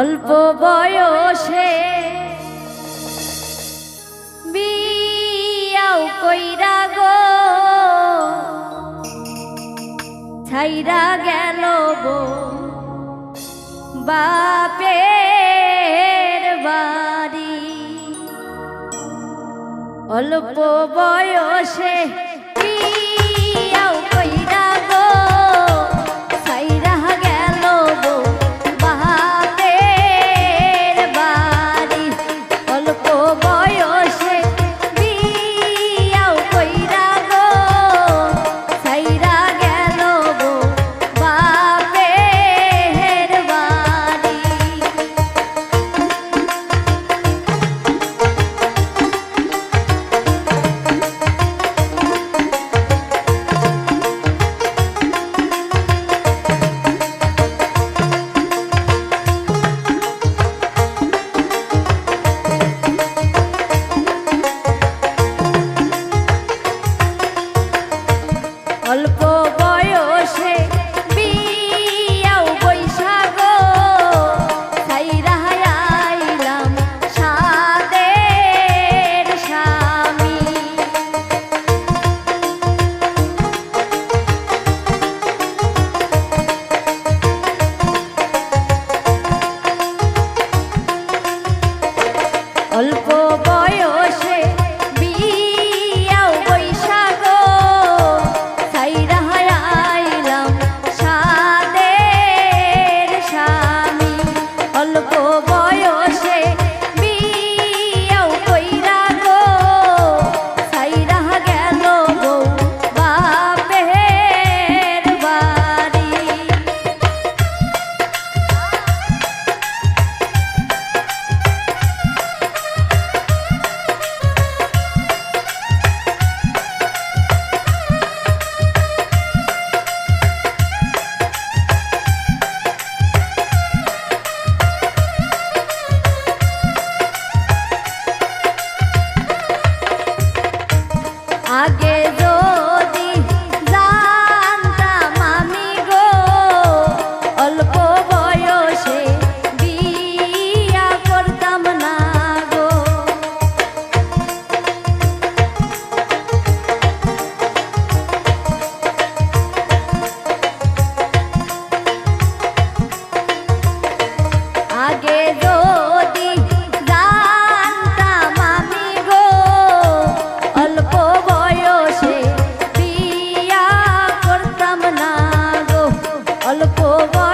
অল্প বয়সে বিয়াও কইরা গো। ছাইরা গেল গো। বাপের বাড়ি। অল্প বয়সে অল্প আগে যদি জানতাম আমি গো অল্প বয়সে বিয়া করতাম না গো অল্প বয়সে